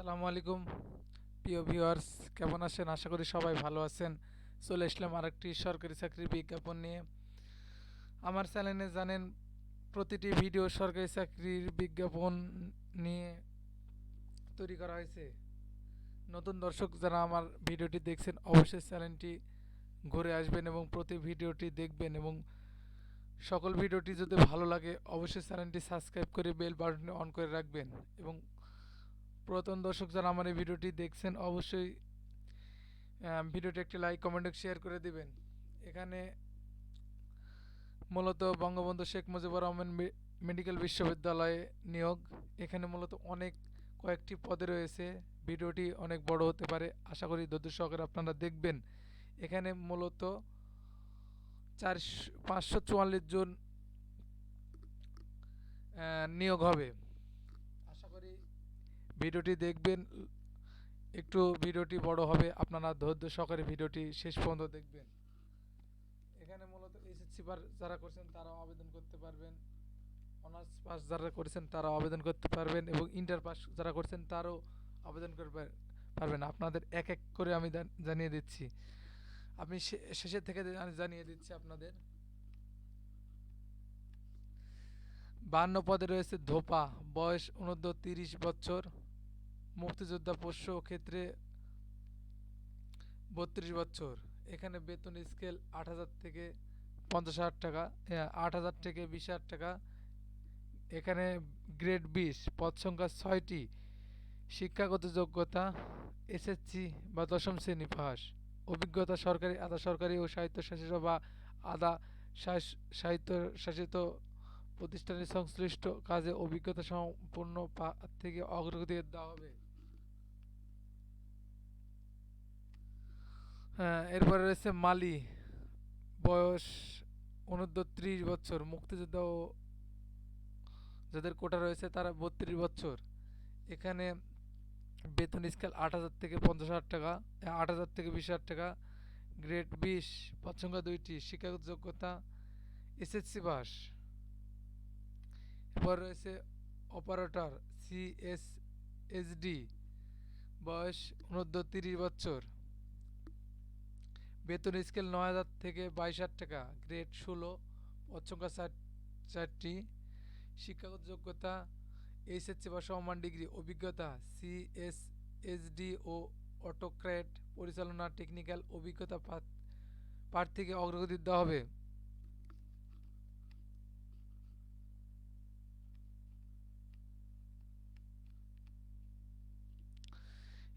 আসসালামু আলাইকুম। প্রিয় ভিউয়ার্স, কেমন আছেন? আশা করি সবাই ভালো আছেন। চলে আসলাম আরেকটি সরকারি চাকরির বিজ্ঞাপন নিয়ে। আমার চ্যানেলে জানেন, প্রতিটি ভিডিও সরকারি চাকরির বিজ্ঞাপন নিয়ে তৈরি করা হয়েছে। নতুন দর্শক যারা আমার ভিডিওটি দেখছেন, অবশ্যই চ্যানেলটি ঘুরে আসবেন এবং প্রতি ভিডিওটি দেখবেন এবং সকল ভিডিওটি যদি ভালো লাগে, অবশ্যই চ্যানেলটি সাবস্ক্রাইব করে বেল বাটনটি অন করে রাখবেন এবং পুরাতন দর্শক যারা আমার এই ভিডিওটি দেখছেন, অবশ্যই ভিডিওটি একটি লাইক কমেন্ট শেয়ার করে দিবেন। এখানে মূলত বঙ্গবন্ধু শেখ মুজিবুর রহমান মেডিকেল বিশ্ববিদ্যালয়ে নিয়োগ। এখানে মূলত অনেক কয়েকটি পদে রয়েছে। ভিডিওটি অনেক বড় হতে পারে। আশা করি ধৈর্য সহকারে আপনারা দেখবেন। এখানে মূলত চার পাঁচশো জন নিয়োগ হবে। ভিডিওটি দেখবেন, একটু ভিডিওটি বড় হবে, আপনারা ধৈর্য সহকারে ভিডিওটি শেষ পর্যন্ত দেখবেন। এখানে মূলত এসএসসি পার যারা করছেন তারাও আবেদন করতে পারবেন, অনার্স পাস যারা করেছেন তারাও আবেদন করতে পারবেন, এবং ইন্টার পাস যারা করছেন তারও আবেদন করতে পারবেন। আপনাদের এক এক করে আমি জানিয়ে দিচ্ছি। আমি শেষের থেকে জানিয়ে দিচ্ছি আপনাদের। বান্ন পদে রয়েছে ধোপা, বয়স অনূর্ধ্ব তিরিশ বছর। মুক্তিযোদ্ধা পোষ্য ক্ষেত্রে বত্রিশ বছর। এখানে বেতন স্কেল আট হাজার থেকে পঞ্চাশ হাজার টাকা আট হাজার থেকে বিশ হাজার টাকা। এখানে গ্রেড বিশ, পদ সংখ্যা ছয়টি। শিক্ষাগত যোগ্যতা এসএসসি বা দশম শ্রেণি পাস অভিজ্ঞতা সরকারি, আধা সরকারি ও স্বায়ত্তশাসিত বা আধা শাস- স্বায়ত্তশাসিত প্রতিষ্ঠানের সংশ্লিষ্ট কাজে অভিজ্ঞতা সম্পন্ন থেকে অগ্রগতি দেওয়া হবে। হ্যাঁ এরপরে রয়েছে মালি। বয়স অনূর্ধ্ব ত্রিশ বছর। মুক্তিযোদ্ধা ও যাদের কোটা রয়েছে তারা বত্রিশ বছর। এখানে বেতন স্কেল আট হাজার থেকে পঞ্চাশ হাজার টাকা আট হাজার থেকে বিশ হাজার টাকা। গ্রেড বিশ পদ সংখ্যা দুইটি, শিক্ষাগত যোগ্যতা এসএসসি পাস এরপর রয়েছে অপারেটর সিএসএসডি, বয়স অনূর্ধ্ব তিরিশ বছর। বেতন স্কেল নয় হাজার থেকে বাইশ হাজার টাকা, গ্রেড ষোলো পদ চার চারটি। শিক্ষাগত যোগ্যতা, এইচএসসি বা সমান ডিগ্রি, অভিজ্ঞতা, সিএসএসডি ও অটোক্র্যাট পরিচালনা, টেকনিক্যাল অভিজ্ঞতা প্রার্থ- প্রার্থীকে অগ্রগতি দেওয়া হবে।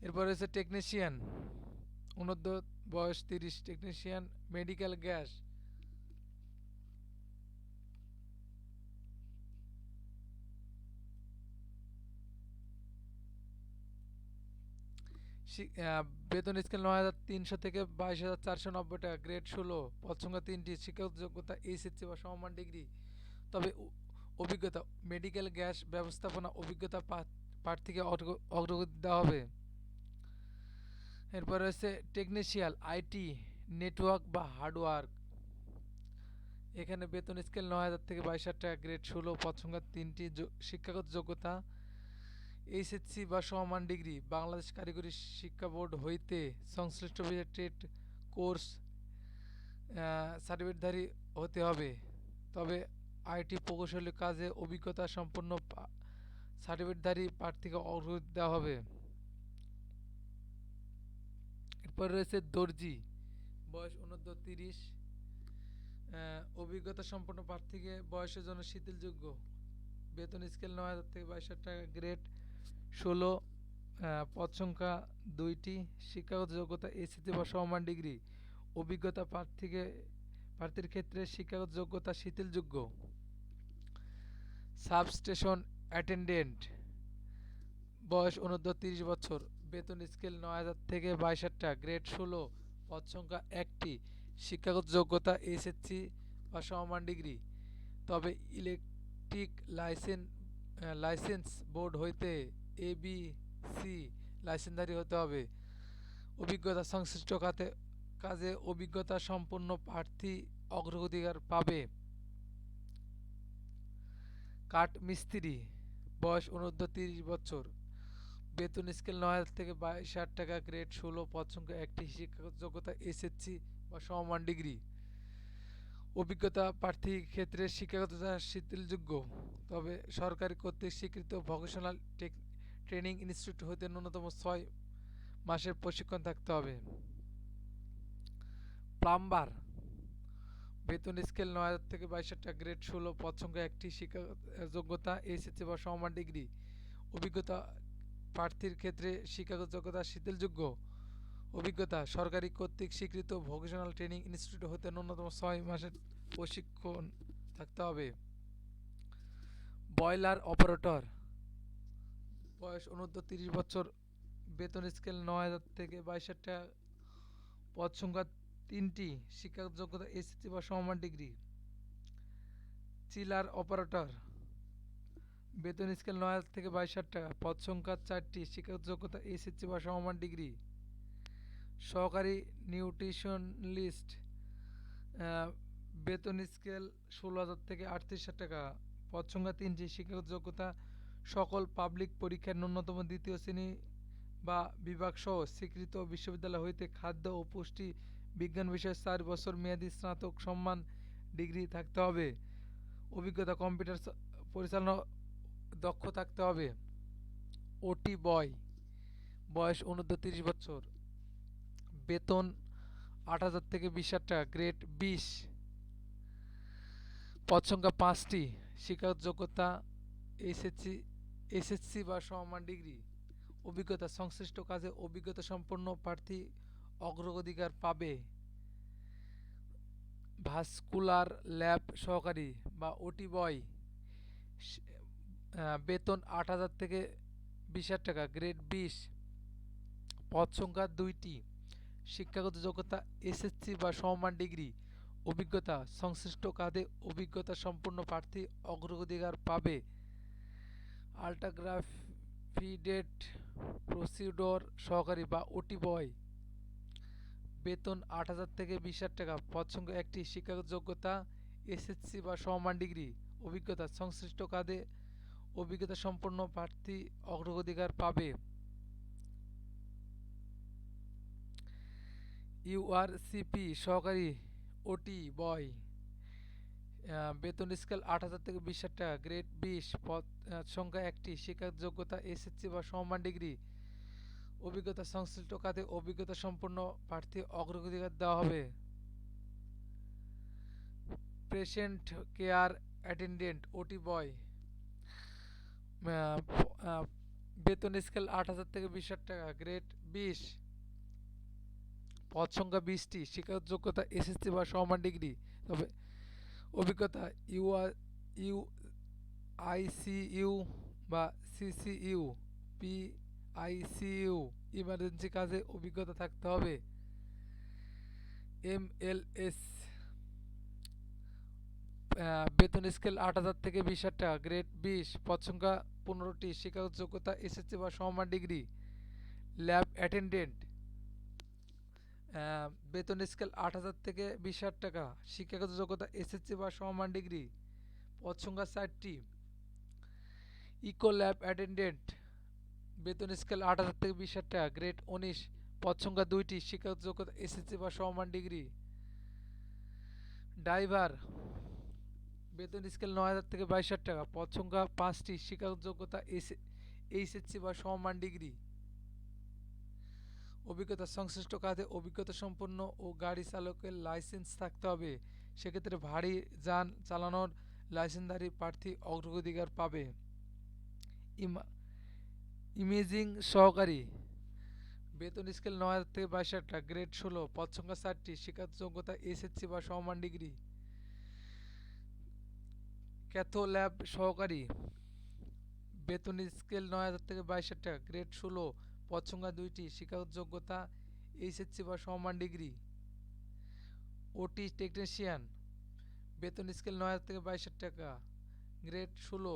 এরপর রয়েছে টেকনিশিয়ান অনূর্ধ্ব বয়স তিরিশ টেকনিশিয়ান মেডিকেল গ্যাস বেতন স্কেল নয় হাজার তিনশো থেকে বাইশ হাজার চারশো নব্বই টাকা গ্রেড ষোলো পদ সংখ্যা তিনটি শিক্ষাগত যোগ্যতা এইচএসসি বা সমমান ডিগ্রি তবে অভিজ্ঞতা মেডিকেল গ্যাস ব্যবস্থাপনা অভিজ্ঞতা প্রার্থ- প্রার্থীকে অগ্রগতি দেওয়া হবে। এরপর রয়েছে টেকনিশিয়াল আইটি নেটওয়ার্ক বা হার্ডওয়ার্ক এখানে বেতন স্কেল নয় হাজার থেকে বাইশ হাজার টাকা গ্রেড ষোলো, পদ সংখ্যা তিনটি শিক্ষাগত যোগ্যতা এইচএসসি বা সমমান ডিগ্রি বাংলাদেশ কারিগরি শিক্ষা বোর্ড হইতে সংশ্লিষ্ট ট্রেড কোর্স সার্টিফিকেটধারী হতে হবে। তবে আইটি প্রকৌশলী কাজে অভিজ্ঞতা সম্পন্ন সার্টিফিকেটধারী প্রার্থীকে অগ্রগতি দেওয়া হবে। এরপর রয়েছে দর্জি। বয়স অনূর্ধ্ব তিরিশ অভিজ্ঞতা সম্পন্ন প্রার্থীকে বয়সের জন্য শিথিলযোগ্য। বেতন স্কেল নয় হাজার থেকে বাইশ হাজার টাকা গ্রেড ষোলো পদ সংখ্যা দুইটি, শিক্ষাগত যোগ্যতা এসিতে বা সমমান ডিগ্রি। অভিজ্ঞতা প্রার্থীকে, প্রার্থীর ক্ষেত্রে শিক্ষাগত যোগ্যতা শিথিলযোগ্য। Substation attendant. বয়স অনূর্ধ্ব তিরিশ বছর। বেতন স্কেল নয় হাজার থেকে বাইশ হাজার টাকা গ্রেড ষোলো, পদ সংখ্যা একটি, শিক্ষাগত যোগ্যতা এসএসসি বা সমমান ডিগ্রি। তবে ইলেকট্রিক লাইসেন্স লাইসেন্স বোর্ড হইতে এ বি সি লাইসেন্সধারী হতে হবে। অভিজ্ঞতা সংশ্লিষ্ট খাতে কাজে অভিজ্ঞতা সম্পন্ন প্রার্থী অগ্রগতিকার পাবে। কাঠ মিস্ত্রি বয়স অনূর্ধ্ব তিরিশ বছর। বেতন স্কেল নয় হাজার থেকে বাইশ হাজার টাকা গ্রেড ষোলো সংখ্যা একটি শিক্ষাগত যোগ্যতা এসএসসি বা সমমান ডিগ্রি অভিজ্ঞতা প্রার্থী ক্ষেত্রে শিক্ষাগত শিথিলযোগ্য, তবে সরকারি কর্তৃক স্বীকৃত ভোকেশনাল ট্রেনিং ইনস্টিটিউট হতে ন্যূনতম ছয় মাসের প্রশিক্ষণ থাকতে হবে। প্লাম্বার বেতন স্কেল নয় হাজার থেকে বাইশ হাজার টাকা গ্রেড ষোলো সংখ্যা একটি শিক্ষা যোগ্যতা এসএসসি বা সমমান ডিগ্রি অভিজ্ঞতা প্রার্থীর ক্ষেত্রে শিক্ষাগত যোগ্যতা শিথিলযোগ্য অভিজ্ঞতা সরকারি কর্তৃক স্বীকৃত ভোকেশনাল ট্রেনিং ইনস্টিটিউট হতে ন্যূনতম ছয় মাসের প্রশিক্ষণ থাকতে হবে। Boiler operator. বয়স অনূর্ধ্ব তিরিশ বছর। বেতন স্কেল নয় হাজার থেকে বাইশ হাজার পদ সংখ্যা তিনটি। শিক্ষাগত যোগ্যতা এসএসসি বা সমমান ডিগ্রি। Chiller operator. বেতন স্কেল নয় হাজার থেকে বাইশ হাজার টাকা। পদ সংখ্যা চারটি, শিক্ষাগত যোগ্যতা এসএসসি বা সমমান ডিগ্রি সহকারী নিউট্রিশনলিস্ট বেতন স্কেল ষোলো হাজার থেকে আটত্রিশ হাজার টাকা। পদ সংখ্যা তিনটি, শিক্ষাগত যোগ্যতা, সকল পাবলিক পরীক্ষার ন্যূনতম দ্বিতীয় শ্রেণি বা বিভাগ সহ স্বীকৃত বিশ্ববিদ্যালয় হইতে খাদ্য ও পুষ্টি বিজ্ঞান বিষয়ে চার বছর মেয়াদী স্নাতক সম্মান ডিগ্রি থাকতে হবে। অভিজ্ঞতা কম্পিউটার পরিচালনা দক্ষ থাকতে হবে। ওটি বয়। বয়স অনূর্ধ্ব তিরিশ বছর। বেতন আট হাজার থেকে বিশ হাজার টাকা গ্রেড বিশ। পদ সংখ্যা পাঁচটি। শিক্ষাগত যোগ্যতা, এসএসসি এসএসসি বা সমমান ডিগ্রি। অভিজ্ঞতা, সংশ্লিষ্ট কাজে অভিজ্ঞতা সম্পন্ন প্রার্থী অগ্রাধিকার পাবে। ভাস্কুলার ল্যাব সহকারী বা ওটি বয়। বেতন আট হাজার থেকে বিশ হাজার টাকা গ্রেড বিশ, পদ সংখ্যা দুইটি, শিক্ষাগত যোগ্যতা এসএসসি বা সমমান ডিগ্রি অভিজ্ঞতা, সংশ্লিষ্ট কাজে অভিজ্ঞতা সম্পন্ন প্রার্থী অগ্রাধিকার পাবে। আল্ট্রাগ্রাফিডেট প্রসিডর সহকারী বা ওটি বয় বেতন আট হাজার থেকে বিশ হাজার টাকা, পদ সংখ্যা একটি, শিক্ষাগত যোগ্যতা এসএসসি বা সমমান ডিগ্রি অভিজ্ঞতা, সংশ্লিষ্ট কাজে অভিজ্ঞতা সম্পন্ন প্রার্থী অগ্রাধিকার পাবে। ইউআরসিপি সহকারী ওটি বয় বেতন স্কেল আট হাজার থেকে বিশ হাজার টাকা, গ্রেড বিশ পদ সংখ্যা একটি শিক্ষাগত যোগ্যতা এসএসসি বা সমমান ডিগ্রি। অভিজ্ঞতা সংশ্লিষ্ট কাজে অভিজ্ঞতা সম্পন্ন প্রার্থী অগ্রাধিকার দেওয়া হবে। Patient care attendant OT boy বেতন স্কেল আট হাজার থেকে বিশ হাজার টাকা গ্রেড বিশ। পদ সংখ্যা বিশটি, শিক্ষাগত যোগ্যতা এসএসসি বা সমান ডিগ্রি তবে অভিজ্ঞতা ইউ ইউ আইসিইউ বা সিসিইউ পি আইসিইউ ইমার্জেন্সি কাজে অভিজ্ঞতা থাকতে হবে। এম এল এস বেতন স্কেল আট হাজার থেকে বিশ হাজার টাকা গ্রেড বিশ। পদ সংখ্যা পনেরোটি শিক্ষাগত যোগ্যতা এসএসসি বা সমমান ডিগ্রি, ল্যাব অ্যাটেন্ডেন্ট বেতন স্কেল আট হাজার থেকে বিশ হাজার টাকা শিক্ষাগত যোগ্যতা এসএসসি বা সমমান ডিগ্রি পদ সংখ্যা চারটি ইকো ল্যাব অ্যাটেন্ডেন্ট বেতন স্কেল আট হাজার থেকে বিশ হাজার টাকা গ্রেড উনিশ পদ সংখ্যা দুইটি শিক্ষাগত যোগ্যতা এসএসসি বা সমমান ডিগ্রি ড্রাইভার বেতন স্কেল নয় হাজার থেকে বাইশ হাজার টাকা। পদ সংখ্যা পাঁচটি, শিক্ষাগত যোগ্যতা এস এইচএসসি বা সমমান ডিগ্রি। অভিজ্ঞতা, সংশ্লিষ্ট কাজে অভিজ্ঞতা সম্পন্ন ও গাড়ি চালকের লাইসেন্স থাকতে হবে। সেক্ষেত্রে ভারী যান চালানোর লাইসেন্সধারী প্রার্থী অগ্রাধিকার পাবে। ইমা, ইমেজিং সহকারী। বেতন স্কেল নয় হাজার থেকে বাইশ হাজার টাকা গ্রেড ষোলো। পদ সংখ্যা চারটি, শিক্ষাগত যোগ্যতা এসএসসি বা সমমান ডিগ্রি। ক্যাথো ল্যাব সহকারী। বেতন স্কেল নয় হাজার থেকে বাইশ হাজার টাকা গ্রেড ষোলো, পদ সংখ্যা দুইটি, শিক্ষাগত যোগ্যতা এইচএসসি বা সমমান ডিগ্রি ওটি টেকনিশিয়ান বেতন স্কেল নয় হাজার থেকে বাইশ হাজার টাকা গ্রেড ষোলো,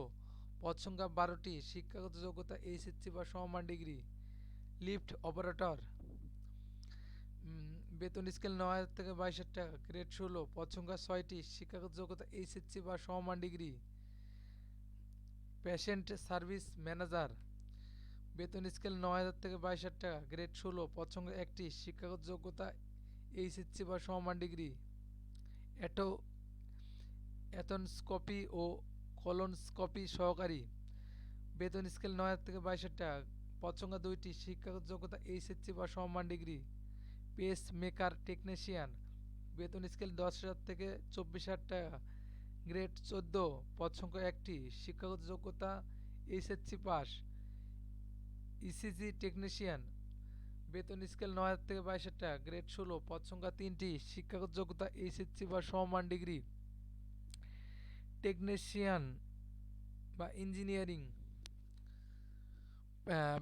পদ সংখ্যা বারোটি, শিক্ষাগত যোগ্যতা এইচএসসি বা সমমান ডিগ্রি লিফট অপারেটর বেতন স্কেল নয় হাজার থেকে বাইশ হাজার টাকা গ্রেড ষোলো পদ সংখ্যা ছয়টি, শিক্ষাগত যোগ্যতা এইচএসসি বা সমমান ডিগ্রি। পেশেন্ট সার্ভিস ম্যানেজার বেতন স্কেল নয় হাজার থেকে বাইশ হাজার টাকা গ্রেড ষোলো পদ সংখ্যা একটি, শিক্ষাগত যোগ্যতা এইচএসসি বা সমমান ডিগ্রি। অ্যাটো অ্যাথনস্কপি ও কলনস্কপি সহকারী, বেতন স্কেল নয় হাজার থেকে বাইশ হাজার টাকা পদ সংখ্যা দুইটি, শিক্ষাগত যোগ্যতা এইচএসসি বা সমমান ডিগ্রি। Pacemaker technician. বেতন স্কেল দশ হাজার থেকে চব্বিশ হাজার টাকা। গ্রেড চোদ্দ, পদ সংখ্যা একটি, শিক্ষাগত যোগ্যতা এইচএসসি পাস। ECG technician. বেতন স্কেল নয় হাজার থেকে বাইশ হাজার টাকা। গ্রেড ষোলো, পদ সংখ্যা তিনটি, শিক্ষাগত যোগ্যতা এইচএসসি বা সমমান ডিগ্রি। টেকনিশিয়ান বা ইঞ্জিনিয়ারিং।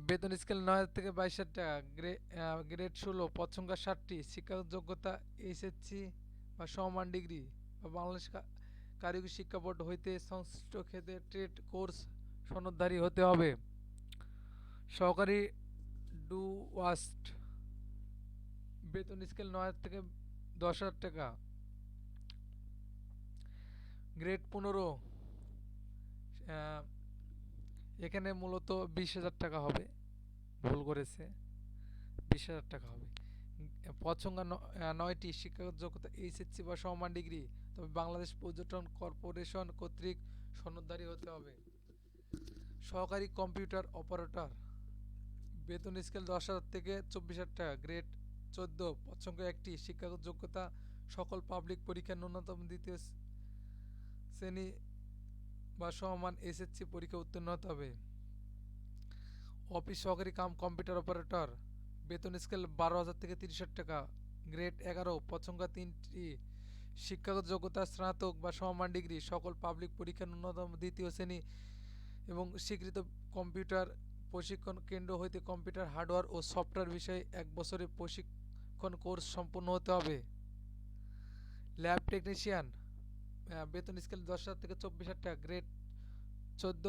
বেতন স্কেল নয় হাজার থেকে বাইশ হাজার টাকা। গ্রে গ্রেড ষোলো পদ সংখ্যা ষাটটি শিক্ষাগত যোগ্যতা এইচএসসি বা সমমান ডিগ্রি বা বাংলাদেশ কারিগরি শিক্ষা বোর্ড হইতে সংশ্লিষ্ট ক্ষেত্রে ট্রেড কোর্স সনদধারী হতে হবে। সহকারী ডু ওয়াস্ট বেতন স্কেল নয় হাজার থেকে দশ হাজার টাকা। গ্রেড পনেরো। এখানে মূলত বিশ হাজার টাকা হবে। ভুল করেছে। বিশ হাজার টাকা হবে। আহ, নয়টি শিক্ষাগত যোগ্যতা এইচএসসি বা সমান ডিগ্রি তবে বাংলাদেশ পর্যটন কর্পোরেশন কর্তৃক সনদধারী হতে হবে। সহকারী কম্পিউটার অপারেটর বেতন স্কেল দশ হাজার থেকে চব্বিশ হাজার টাকা গ্রেড চোদ্দ সংখ্যা একটি শিক্ষাগত যোগ্যতা সকল পাবলিক পরীক্ষার ন্যূনতম দ্বিতীয় শ্রেণি বা সমান এসএসসি পরীক্ষা উত্তীর্ণ হতে হবে। অফিস সহকারী কাম কম্পিউটার অপারেটর বেতন স্কেল বারো হাজার থেকে তিরিশ হাজার টাকা গ্রেড এগারো সংখ্যা তিনটি, শিক্ষাগত যোগ্যতা স্নাতক বা সমমান ডিগ্রি সকল পাবলিক পরীক্ষার ন্যূনতম দ্বিতীয় শ্রেণি এবং স্বীকৃত কম্পিউটার প্রশিক্ষণ কেন্দ্র হইতে কম্পিউটার হার্ডওয়্যার ও সফটওয়্যার বিষয়ে এক বছরের প্রশিক্ষণ কোর্স সম্পূর্ণ হতে হবে। ল্যাব টেকনিশিয়ান বেতন স্কেল দশ হাজার থেকে চব্বিশ হাজার টাকা গ্রেড চোদ্দ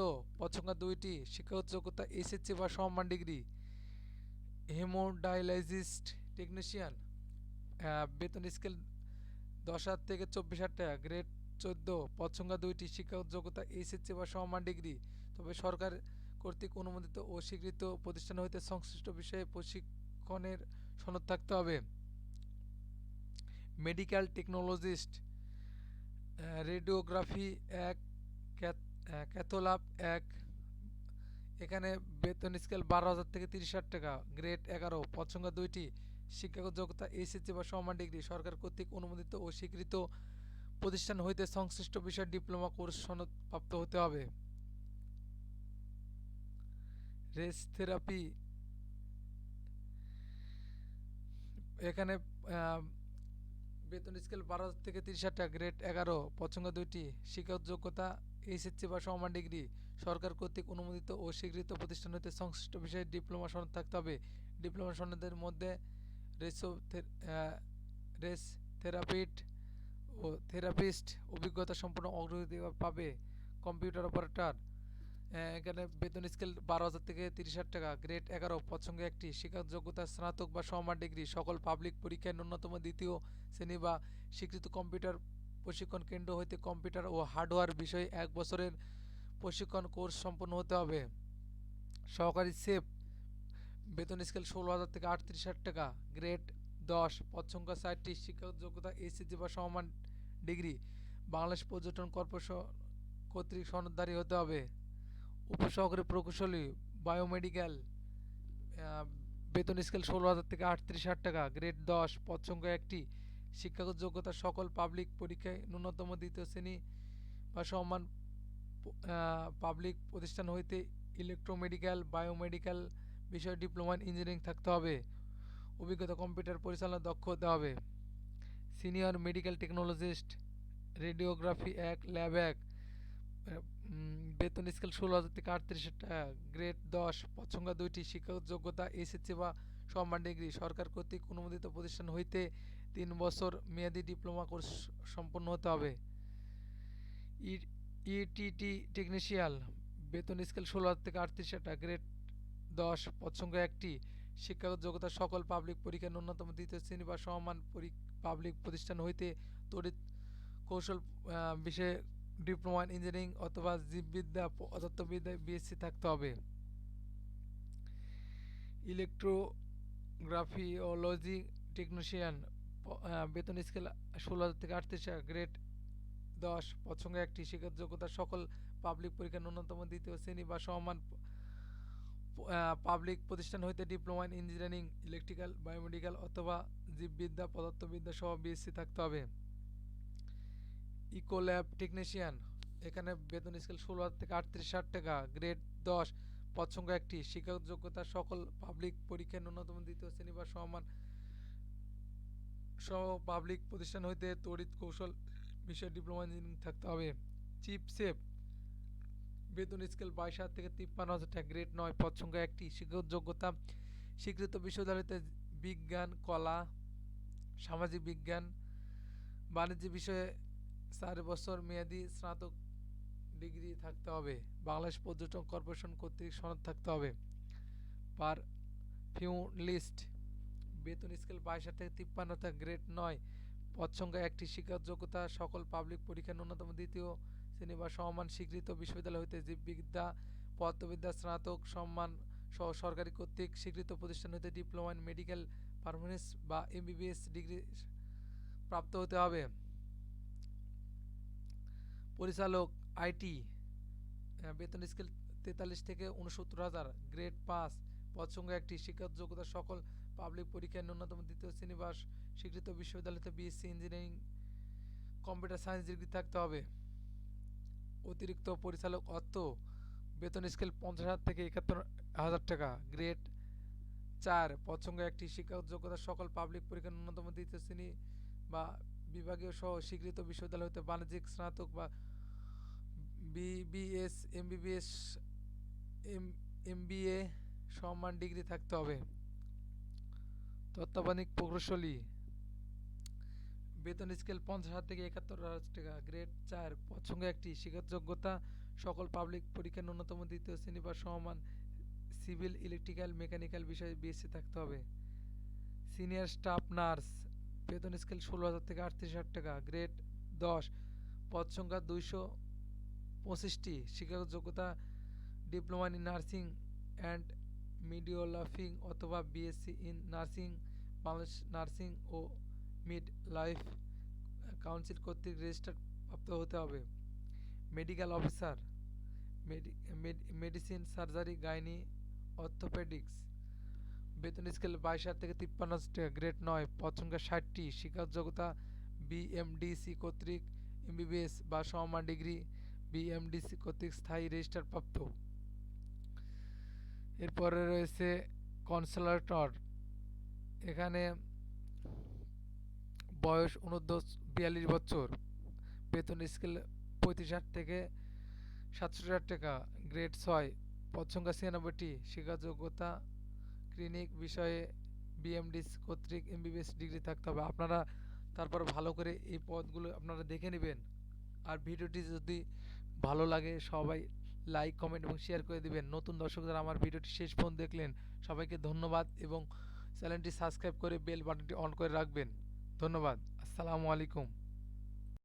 সংখ্যা দুইটি শিক্ষাগত যোগ্যতা এসএসসি বা সমমান ডিগ্রি হেমোডায়ালাইজিস্ট টেকনিশিয়ান বেতন স্কেল দশ হাজার থেকে চব্বিশ হাজার টাকা গ্রেড চোদ্দ সংখ্যা দুইটি শিক্ষাগত যোগ্যতা এইচএসসি বা সমমান ডিগ্রি তবে সরকার কর্তৃক অনুমোদিত ও স্বীকৃত প্রতিষ্ঠান হইতে সংশ্লিষ্ট বিষয়ে প্রশিক্ষণের সনদ থাকতে হবে। মেডিকেল টেকনোলজিস্ট রেডিওগ্রাফি এক ক্যাথোলাপ এক। এখানে বেতন স্কেল বারো হাজার থেকে তিরিশ হাজার টাকা গ্রেড এগারো পদ সংখ্যা দুইটি, শিক্ষাগত যোগ্যতা এইচএসসি বা সমান ডিগ্রি সরকার কর্তৃক অনুমোদিত ও স্বীকৃত প্রতিষ্ঠান হইতে সংশ্লিষ্ট বিষয়ে ডিপ্লোমা কোর্স সনদ প্রাপ্ত হতে হবে। রেস থেরাপি, এখানে বেতন স্কেল বারো থেকে তিরিশ টাকা গ্রেড এগারো, পছন্দ দুইটি, শিক্ষাগত যোগ্যতা এইচএসসি বা সমমান ডিগ্রি। সরকার কর্তৃক অনুমোদিত ও স্বীকৃত প্রতিষ্ঠান হতে সংশ্লিষ্ট বিষয়ে ডিপ্লোমা সনদ থাকতে হবে। ডিপ্লোমা সনদের মধ্যে রেসো রেস থেরাপিট ও থেরাপিস্ট অভিজ্ঞতা সম্পন্ন অগ্রগতি পাবে কম্পিউটার অপারেটর। এখানে বেতন স্কেল বারো হাজার থেকে তিরিশ হাজার টাকা গ্রেড এগারো পছন্দ একটি শিক্ষাগত যোগ্যতা স্নাতক বা সমান ডিগ্রি সকল পাবলিক পরীক্ষায় ন্যূনতম দ্বিতীয় শ্রেণি বা স্বীকৃত কম্পিউটার প্রশিক্ষণ কেন্দ্র হইতে কম্পিউটার ও হার্ডওয়্যার বিষয়ে এক বছরের প্রশিক্ষণ কোর্স সম্পন্ন হতে হবে। সহকারী সেফ বেতন স্কেল ষোলো হাজার থেকে আটত্রিশ হাজার টাকা গ্রেড দশ পদ সংখ্যা ষাটটি শিক্ষাগত যোগ্যতা এসএসসি বা সমান ডিগ্রি বাংলাদেশ পর্যটন কর্পোরেশন কর্তৃক সনদধারী হতে হবে। উপসহকারী প্রকৌশলী বায়োমেডিক্যাল বেতন স্কেল ষোলো হাজার থেকে আটত্রিশ হাজার টাকা গ্রেড দশ, পদ সংখ্যা একটি, শিক্ষাগত যোগ্যতা সকল পাবলিক পরীক্ষায় ন্যূনতম দ্বিতীয় শ্রেণি বা সমান পাবলিক প্রতিষ্ঠান হইতে ইলেকট্রোমেডিক্যাল বায়োমেডিক্যাল বিষয়ে ডিপ্লোমা ইঞ্জিনিয়ারিং থাকতে হবে। অভিজ্ঞতা কম্পিউটার পরিচালনা দক্ষ হতে হবে। সিনিয়র মেডিকেল টেকনোলজিস্ট রেডিওগ্রাফি এক ল্যাব এক বেতন স্কেল ষোলো হাজার থেকে আটত্রিশ টাকা গ্রেড দশ, পছন্দ দুইটি শিক্ষাগত যোগ্যতা এসএসসি বা সমান ডিগ্রি সরকার কর্তৃক অনুমোদিত প্রতিষ্ঠান হইতে তিন বছর মেয়াদি ডিপ্লোমা কোর্স সম্পন্ন হতে হবে। ইটিটি টেকনিশিয়াল বেতন স্কেল ষোলো হাজার থেকে আটত্রিশ টাকা গ্রেড দশ, পছন্দ একটি শিক্ষাগত যোগ্যতা, সকল পাবলিক পরীক্ষার ন্যূনতম দ্বিতীয় শ্রেণি বা সমান পাবলিক প্রতিষ্ঠান হইতে তড়িৎ কৌশল বিষয়ে ডিপ্লোমা ইন ইঞ্জিনিয়ারিং অথবা জীববিদ্যা পদার্থবিদ্যায় বিএসসি থাকতে হবে। ইলেকট্রোগ্রাফিওলজি টেকনিশিয়ান বেতন স্কেল ষোলো হাজার থেকে আটত্রিশ হাজার গ্রেড দশ পছন্দ একটি শিক্ষার যোগ্যতা সকল পাবলিক পরীক্ষার ন্যূনতম দ্বিতীয় শ্রেণি বা সমান পাবলিক প্রতিষ্ঠান হইতে diploma in engineering electrical biomedical অথবা জীববিদ্যা, পদার্থবিদ্যা সহ বিএসসি থাকতে হবে। ইকোল্যাব টেকনিশিয়ান এখানে বেতন স্কেল ষোলো থেকে আটত্রিশ হাজার টাকা গ্রেড দশ পছন্দ একটি, শিক্ষক যোগ্যতা সকল পাবলিক পরীক্ষার ন্যূনতম দ্বিতীয় শ্রেণি বা সমান সহ পাবলিক প্রতিষ্ঠান হইতে তড়িৎ কৌশল বিষয়ে ডিপ্লোমা ইঞ্জিনিয়ারিং থাকতে হবে। চিপ সেফ বেতন স্কেল বাইশ হাজার থেকে তিপ্পান্ন হাজার টাকা গ্রেড নয়, পদ সংখ্যা একটি, শিক্ষক যোগ্যতা, স্বীকৃত বিশ্ববিদ্যালয়তে বিজ্ঞান, কলা, সামাজিক বিজ্ঞান, বাণিজ্য বিষয়ে চার বছর মেয়াদি স্নাতক ডিগ্রি থাকতে হবে। বাংলাদেশ পর্যটন কর্পোরেশন কর্তৃক সনদ থাকতে হবে। পার ফিউ লিস্ট, বেতন স্কেল বাইশ থেকে তিপ্পান্ন গ্রেড নয়। পদ সংখ্যা একটি শিক্ষার যোগ্যতা, সকল পাবলিক পরীক্ষার ন্যূনতম দ্বিতীয় শ্রেণি বা সমমান স্বীকৃত বিশ্ববিদ্যালয় হইতে জীববিদ্যা, পদার্থবিদ্যা, স্নাতক সম্মান সহ সরকারি কর্তৃক স্বীকৃত প্রতিষ্ঠান হইতে ডিপ্লোমা ইন মেডিকেল পারমানেন্স বা এমবিবিএস ডিগ্রি প্রাপ্ত হতে হবে। পরিচালক আইটি বেতন স্কেল তেতাল্লিশ থেকে উনসত্তর হাজার, গ্রেড পাস পদ সংখ্যা একটি শিক্ষার যোগ্যতা সকল, পাবলিক পরীক্ষায় ন্যূনতম দ্বিতীয় শ্রেণি বা স্বীকৃত বিশ্ববিদ্যালয়তে BSc engineering computer science degree থাকতে হবে। অতিরিক্ত পরিচালক অর্থ, বেতন স্কেল পঞ্চাশ হাজার থেকে একাত্তর হাজার টাকা, গ্রেড চার পছন্দ একটি শিক্ষা যোগ্যতা সকল, পাবলিক পরীক্ষার ন্যূনতম দ্বিতীয় শ্রেণি বা বিভাগীয় সহ স্বীকৃত বিশ্ববিদ্যালয় হতে বাণিজ্যিক, স্নাতক বা বিবিএস এমবিবিএস, এম, এমবিএ সম্মান ডিগ্রি থাকতে হবে। তত্ত্বাবধানিক প্রকৌশলী। বেতন স্কেল পঞ্চাশ হাজার থেকে একাত্তর হাজার টাকা, গ্রেড চার। পছন্দ একটি যোগ্যতা সকল পাবলিক পরীক্ষার ন্যূনতম দ্বিতীয় শ্রেণি বা সমান সিভিল, ইলেকট্রিক্যাল, মেকানিক্যাল বিষয়ে বিএসসি থাকতে হবে। Senior staff nurse. বেতন স্কেল ষোলো হাজার থেকে আটত্রিশ হাজার টাকা গ্রেড দশ। পদ সংখ্যা দুইশো পঁচিশটি। শিক্ষাগত যোগ্যতা diploma in nursing and midwifery অথবা BSc in nursing Bangladesh nursing O mid life council কর্তৃক রেজিস্টার প্রাপ্ত হতে হবে। Medical officer medicine surgery gynae orthopaedics বেতন স্কেল বাইশ হাজার থেকে তিপ্পান্ন টাকা গ্রেড নয় পদ সংখ্যা ষাটটি শিক্ষার যোগ্যতা বিএমডিসি কর্তৃক এমবিবিএস বা সমমান ডিগ্রি বিএমডিসি কর্তৃক স্থায়ী রেজিস্টার প্রাপ্ত। এরপরে রয়েছে কনসালেটর এখানে বয়স অনুর্ধ্ব বিয়াল্লিশ বছর, বেতন স্কেল পঁয়ত্রিশ হাজার থেকে সাতশো হাজার টাকা গ্রেড ছয় পদ সংখ্যা ছিয়ানব্বইটি শিক্ষাযোগ্যতা ক্লিনিক বিষয়ে বিএমডিস কর্তৃক এমবিবিএস ডিগ্রি থাকতে হবে। আপনারা তারপর ভালো করে এই পদগুলো আপনারা দেখে নেবেন। আর ভিডিওটি যদি ভালো লাগে, সবাই লাইক কমেন্ট এবং শেয়ার করে দিবেন। নতুন দর্শক যারা আমার ভিডিওটি শেষ পর্যন্ত দেখলেন, সবাইকে ধন্যবাদ এবং চ্যানেলটি সাবস্ক্রাইব করে বেল বাটনটি অন করে রাখবেন। ধন্যবাদ। আসসালামু আলাইকুম।